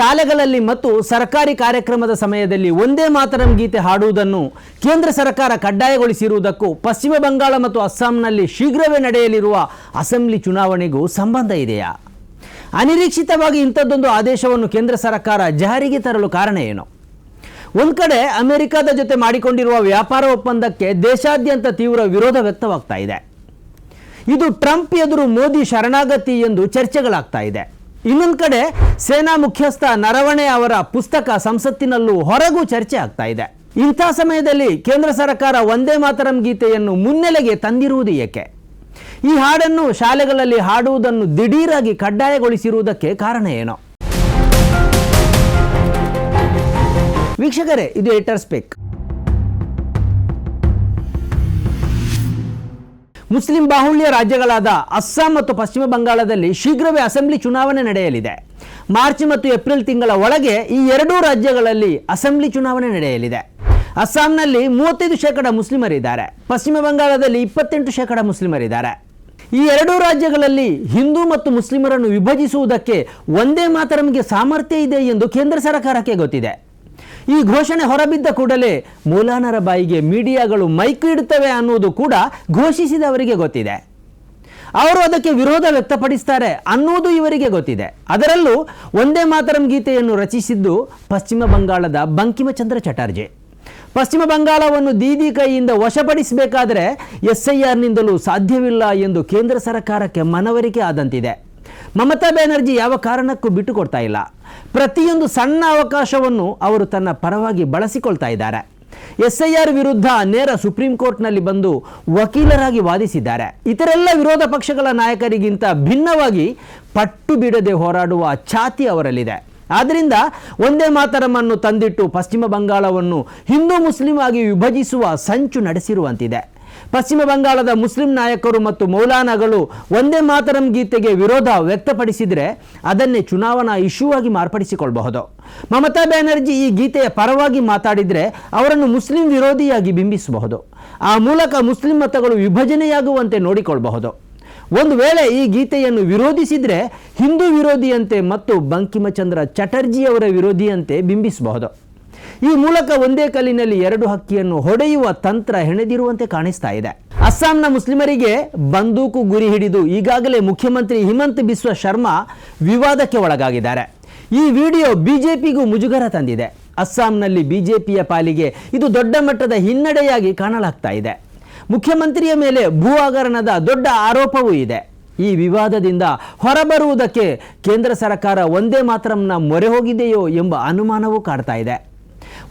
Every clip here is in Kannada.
ಶಾಲೆಗಳಲ್ಲಿ ಮತ್ತು ಸರ್ಕಾರಿ ಕಾರ್ಯಕ್ರಮದ ಸಮಯದಲ್ಲಿ ಒಂದೇ ಮಾತರಂ ಗೀತೆ ಹಾಡುವುದನ್ನು ಕೇಂದ್ರ ಸರ್ಕಾರ ಕಡ್ಡಾಯಗೊಳಿಸಿರುವುದಕ್ಕೂ ಪಶ್ಚಿಮ ಬಂಗಾಳ ಮತ್ತು ಅಸ್ಸಾಂನಲ್ಲಿ ಶೀಘ್ರವೇ ನಡೆಯಲಿರುವ ಅಸೆಂಬ್ಲಿ ಚುನಾವಣೆಗೂ ಸಂಬಂಧ ಇದೆಯಾ? ಅನಿರೀಕ್ಷಿತವಾಗಿ ಇಂಥದ್ದೊಂದು ಆದೇಶವನ್ನು ಕೇಂದ್ರ ಸರ್ಕಾರ ಜಾರಿಗೆ ತರಲು ಕಾರಣ ಏನು? ಒಂದು ಕಡೆ ಅಮೆರಿಕದ ಜೊತೆ ಮಾಡಿಕೊಂಡಿರುವ ವ್ಯಾಪಾರ ಒಪ್ಪಂದಕ್ಕೆ ದೇಶಾದ್ಯಂತ ತೀವ್ರ ವಿರೋಧ ವ್ಯಕ್ತವಾಗ್ತಾ ಇದೆ. ಇದು ಟ್ರಂಪ್ ಎದುರು ಮೋದಿ ಶರಣಾಗತಿ ಎಂದು ಚರ್ಚೆಗಳಾಗ್ತಾ ಇದೆ. ಇನ್ನೊಂದು ಕಡೆ ಸೇನಾ ಮುಖ್ಯಸ್ಥ ನರವಣೆ ಅವರ ಪುಸ್ತಕ ಸಂಸತ್ತಿನಲ್ಲೂ ಹೊರಗೂ ಚರ್ಚೆ ಆಗ್ತಾ ಇದೆ. ಇಂಥ ಸಮಯದಲ್ಲಿ ಕೇಂದ್ರ ಸರ್ಕಾರ ಒಂದೇ ಮಾತರಂ ಗೀತೆಯನ್ನು ಮುನ್ನೆಲೆಗೆ ತಂದಿರುವುದು ಏಕೆ? ಈ ಹಾಡನ್ನು ಶಾಲೆಗಳಲ್ಲಿ ಹಾಡುವುದನ್ನು ದಿಢೀರಾಗಿ ಕಡ್ಡಾಯಗೊಳಿಸಿರುವುದಕ್ಕೆ ಕಾರಣ ಏನು? ವೀಕ್ಷಕರೇ, ಇದು ಏಟರ್ ಸ್ಪೆಕ್. ಮುಸ್ಲಿಂ ಬಾಹುಳ್ಯ ರಾಜ್ಯಗಳಾದ ಅಸ್ಸಾಂ ಮತ್ತು ಪಶ್ಚಿಮ ಬಂಗಾಳದಲ್ಲಿ ಶೀಘ್ರವೇ ಅಸೆಂಬ್ಲಿ ಚುನಾವಣೆ ನಡೆಯಲಿದೆ. ಮಾರ್ಚ್ ಮತ್ತು ಏಪ್ರಿಲ್ ತಿಂಗಳ ಒಳಗೆ ಈ ಎರಡೂ ರಾಜ್ಯಗಳಲ್ಲಿ ಅಸೆಂಬ್ಲಿ ಚುನಾವಣೆ ನಡೆಯಲಿದೆ. ಅಸ್ಸಾಂನಲ್ಲಿ ಮೂವತ್ತೈದು ಶೇಕಡ ಮುಸ್ಲಿಮರಿದ್ದಾರೆ. ಪಶ್ಚಿಮ ಬಂಗಾಳದಲ್ಲಿ ಇಪ್ಪತ್ತೆಂಟು ಶೇಕಡ ಮುಸ್ಲಿಮರಿದ್ದಾರೆ. ಈ ಎರಡೂ ರಾಜ್ಯಗಳಲ್ಲಿ ಹಿಂದೂ ಮತ್ತು ಮುಸ್ಲಿಮರನ್ನು ವಿಭಜಿಸುವುದಕ್ಕೆ ಒಂದೇ ಮಾತರಮಿಗೆ ಸಾಮರ್ಥ್ಯ ಇದೆ ಎಂದು ಕೇಂದ್ರ ಸರ್ಕಾರಕ್ಕೆ ಗೊತ್ತಿದೆ. ಈ ಘೋಷಣೆ ಹೊರಬಿದ್ದ ಕೂಡಲೇ ಮೌಲಾನರ ಬಾಯಿಗೆ ಮೀಡಿಯಾಗಳು ಮೈಕ್ ಇಡುತ್ತವೆ ಅನ್ನುವುದು ಕೂಡ ಘೋಷಿಸಿದವರಿಗೆ ಗೊತ್ತಿದೆ. ಅವರು ಅದಕ್ಕೆ ವಿರೋಧ ವ್ಯಕ್ತಪಡಿಸ್ತಾರೆ ಅನ್ನುವುದು ಇವರಿಗೆ ಗೊತ್ತಿದೆ. ಅದರಲ್ಲೂ ಒಂದೇ ಮಾತರಂ ಗೀತೆಯನ್ನು ರಚಿಸಿದ್ದು ಪಶ್ಚಿಮ ಬಂಗಾಳದ ಬಂಕಿಮಚಂದ್ರ ಚಟರ್ಜಿ. ಪಶ್ಚಿಮ ಬಂಗಾಳವನ್ನು ದೀದಿ ಕೈಯಿಂದ ವಶಪಡಿಸಬೇಕಾದರೆ ಎಸ್ ಐ ಆರ್ನಿಂದಲೂ ಸಾಧ್ಯವಿಲ್ಲ ಎಂದು ಕೇಂದ್ರ ಸರ್ಕಾರಕ್ಕೆ ಮನವರಿಕೆ ಆದಂತಿದೆ. ಮಮತಾ ಬ್ಯಾನರ್ಜಿ ಯಾವ ಕಾರಣಕ್ಕೂ ಬಿಟ್ಟುಕೊಡ್ತಾ ಇಲ್ಲ. ಪ್ರತಿಯೊಂದು ಸಣ್ಣ ಅವಕಾಶವನ್ನು ಅವರು ತನ್ನ ಪರವಾಗಿ ಬಳಸಿಕೊಳ್ತಾ ಇದ್ದಾರೆ. ಎಸ್ ಐ ಆರ್ ವಿರುದ್ಧ ನೇರ ಸುಪ್ರೀಂ ಕೋರ್ಟ್ನಲ್ಲಿ ಬಂದು ವಕೀಲರಾಗಿ ವಾದಿಸಿದ್ದಾರೆ. ಇತರೆಲ್ಲ ವಿರೋಧ ಪಕ್ಷಗಳ ನಾಯಕರಿಗಿಂತ ಭಿನ್ನವಾಗಿ ಪಟ್ಟು ಬಿಡದೆ ಹೋರಾಡುವ ಛಾತಿ ಅವರಲ್ಲಿದೆ. ಆದ್ದರಿಂದ ಒಂದೇ ಮಾತರಮನ್ನು ತಂದಿಟ್ಟು ಪಶ್ಚಿಮ ಬಂಗಾಳವನ್ನು ಹಿಂದೂ ಮುಸ್ಲಿಂ ಆಗಿ ವಿಭಜಿಸುವ ಸಂಚು ನಡೆಸಿರುವಂತಿದೆ. ಪಶ್ಚಿಮ ಬಂಗಾಳದ ಮುಸ್ಲಿಂ ನಾಯಕರು ಮತ್ತು ಮೌಲಾನಾಗಳು ಒಂದೇ ಮಾತರಂ ಗೀತೆಗೆ ವಿರೋಧ ವ್ಯಕ್ತಪಡಿಸಿದರೆ ಅದನ್ನೇ ಚುನಾವಣಾ ಇಶ್ಯೂ ಆಗಿ ಮಾರ್ಪಡಿಸಿಕೊಳ್ಳಬಹುದು. ಮಮತಾ ಬ್ಯಾನರ್ಜಿ ಈ ಗೀತೆಯ ಪರವಾಗಿ ಮಾತಾಡಿದರೆ ಅವರನ್ನು ಮುಸ್ಲಿಂ ವಿರೋಧಿಯಾಗಿ ಬಿಂಬಿಸಬಹುದು. ಆ ಮೂಲಕ ಮುಸ್ಲಿಂ ಮತಗಳು ವಿಭಜನೆಯಾಗುವಂತೆ ನೋಡಿಕೊಳ್ಳಬಹುದು. ಒಂದು ವೇಳೆ ಈ ಗೀತೆಯನ್ನು ವಿರೋಧಿಸಿದರೆ ಹಿಂದೂ ವಿರೋಧಿಯಂತೆ ಮತ್ತು ಬಂಕಿಮಚಂದ್ರ ಚಟರ್ಜಿಯವರ ವಿರೋಧಿಯಂತೆ ಬಿಂಬಿಸಬಹುದು. ಈ ಮೂಲಕ ಒಂದೇ ಕಲ್ಲಿನಲ್ಲಿ ಎರಡು ಹಕ್ಕಿಯನ್ನು ಹೊಡೆಯುವ ತಂತ್ರ ಹೆಣೆದಿರುವಂತೆ ಕಾಣಿಸ್ತಾ ಇದೆ. ಅಸ್ಸಾಂನ ಮುಸ್ಲಿಮರಿಗೆ ಬಂದೂಕು ಗುರಿ ಹಿಡಿದು ಈಗಾಗಲೇ ಮುಖ್ಯಮಂತ್ರಿ ಹಿಮಂತ್ ಬಿಸ್ವ ಶರ್ಮಾ ವಿವಾದಕ್ಕೆ ಒಳಗಾಗಿದ್ದಾರೆ. ಈ ವಿಡಿಯೋ ಬಿಜೆಪಿಗೂ ಮುಜುಗರ ತಂದಿದೆ. ಅಸ್ಸಾಂನಲ್ಲಿ ಬಿಜೆಪಿಯ ಪಾಲಿಗೆ ಇದು ದೊಡ್ಡ ಮಟ್ಟದ ಹಿನ್ನಡೆಯಾಗಿ ಕಾಣಲಾಗ್ತಾ ಇದೆ. ಮುಖ್ಯಮಂತ್ರಿಯ ಮೇಲೆ ಭೂ ಹಗರಣದ ದೊಡ್ಡ ಆರೋಪವೂ ಇದೆ. ಈ ವಿವಾದದಿಂದ ಹೊರಬರುವುದಕ್ಕೆ ಕೇಂದ್ರ ಸರ್ಕಾರ ಒಂದೇ ಮಾತ್ರಂನ ಮೊರೆ ಹೋಗಿದೆಯೋ ಎಂಬ ಅನುಮಾನವೂ ಕಾಡ್ತಾ ಇದೆ.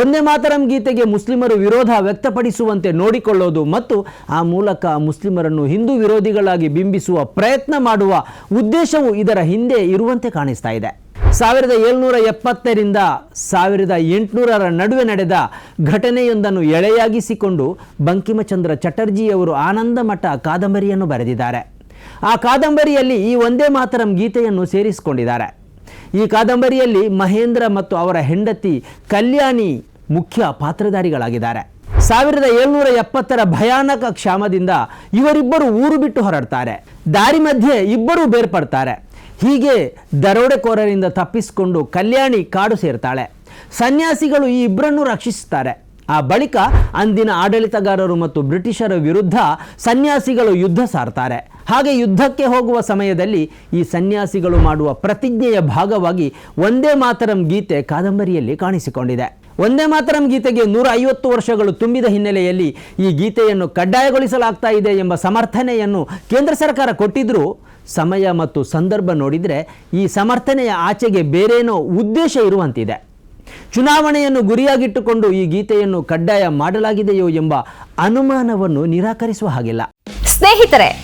ಒಂದೇ ಮಾತರಂ ಗೀತೆಗೆ ಮುಸ್ಲಿಮರು ವಿರೋಧ ವ್ಯಕ್ತಪಡಿಸುವಂತೆ ನೋಡಿಕೊಳ್ಳೋದು ಮತ್ತು ಆ ಮೂಲಕ ಮುಸ್ಲಿಮರನ್ನು ಹಿಂದೂ ವಿರೋಧಿಗಳಾಗಿ ಬಿಂಬಿಸುವ ಪ್ರಯತ್ನ ಮಾಡುವ ಉದ್ದೇಶವು ಇದರ ಹಿಂದೆ ಇರುವಂತೆ ಕಾಣಿಸ್ತಾ ಇದೆ. ಸಾವಿರದ ಏಳ್ನೂರ ಎಪ್ಪತ್ತರಿಂದ ಸಾವಿರದ ಎಂಟುನೂರರ ನಡುವೆ ನಡೆದ ಘಟನೆಯೊಂದನ್ನು ಎಳೆಯಾಗಿಸಿಕೊಂಡು ಬಂಕಿಮಚಂದ್ರ ಚಟರ್ಜಿಯವರು ಆನಂದ ಮಠ ಕಾದಂಬರಿಯನ್ನು ಬರೆದಿದ್ದಾರೆ. ಆ ಕಾದಂಬರಿಯಲ್ಲಿ ಈ ಒಂದೇ ಮಾತರಂ ಗೀತೆಯನ್ನು ಸೇರಿಸಿಕೊಂಡಿದ್ದಾರೆ. ಈ ಕಾದಂಬರಿಯಲ್ಲಿ ಮಹೇಂದ್ರ ಮತ್ತು ಅವರ ಹೆಂಡತಿ ಕಲ್ಯಾಣಿ ಮುಖ್ಯ ಪಾತ್ರಧಾರಿಗಳಾಗಿದ್ದಾರೆ. ಸಾವಿರದ ಏಳ್ನೂರ ಎಪ್ಪತ್ತರ ಭಯಾನಕ ಕ್ಷಾಮದಿಂದ ಇವರಿಬ್ಬರು ಊರು ಬಿಟ್ಟು ಹೊರಡ್ತಾರೆ. ದಾರಿ ಮಧ್ಯೆ ಇಬ್ಬರು ಬೇರ್ಪಡ್ತಾರೆ. ಹೀಗೆ ದರೋಡೆಕೋರರಿಂದ ತಪ್ಪಿಸಿಕೊಂಡು ಕಲ್ಯಾಣಿ ಕಾಡು ಸೇರ್ತಾಳೆ. ಸನ್ಯಾಸಿಗಳು ಈ ಇಬ್ಬರನ್ನು ರಕ್ಷಿಸುತ್ತಾರೆ. ಆ ಬಳಿಕ ಅಂದಿನ ಆಡಳಿತಗಾರರು ಮತ್ತು ಬ್ರಿಟಿಷರ ವಿರುದ್ಧ ಸನ್ಯಾಸಿಗಳು ಯುದ್ಧ ಸಾರ್ತಾರೆ. ಹಾಗೆ ಯುದ್ಧಕ್ಕೆ ಹೋಗುವ ಸಮಯದಲ್ಲಿ ಈ ಸನ್ಯಾಸಿಗಳು ಮಾಡುವ ಪ್ರತಿಜ್ಞೆಯ ಭಾಗವಾಗಿ ಒಂದೇ ಮಾತರಂ ಗೀತೆ ಕಾದಂಬರಿಯಲ್ಲಿ ಕಾಣಿಸಿಕೊಂಡಿದೆ. ಒಂದೇ ಮಾತರಂ ಗೀತೆಗೆ ನೂರ ಐವತ್ತು ವರ್ಷಗಳು ತುಂಬಿದ ಹಿನ್ನೆಲೆಯಲ್ಲಿ ಈ ಗೀತೆಯನ್ನು ಕಡ್ಡಾಯಗೊಳಿಸಲಾಗ್ತಾ ಇದೆ ಎಂಬ ಸಮರ್ಥನೆಯನ್ನು ಕೇಂದ್ರ ಸರ್ಕಾರ ಕೊಟ್ಟಿದ್ದರೂ ಸಮಯ ಮತ್ತು ಸಂದರ್ಭ ನೋಡಿದರೆ ಈ ಸಮರ್ಥನೆಯ ಆಚೆಗೆ ಬೇರೇನೋ ಉದ್ದೇಶ ಇರುವಂತಿದೆ. ಚುನಾವಣೆಯನ್ನು ಗುರಿಯಾಗಿಟ್ಟುಕೊಂಡು ಈ ಗೀತೆಯನ್ನು ಕಡ್ಡಾಯ ಮಾಡಲಾಗಿದೆಯೋ ಎಂಬ ಅನುಮಾನವನ್ನು ನಿರಾಕರಿಸುವ ಹಾಗಿಲ್ಲ. ಸ್ನೇಹಿತರೆ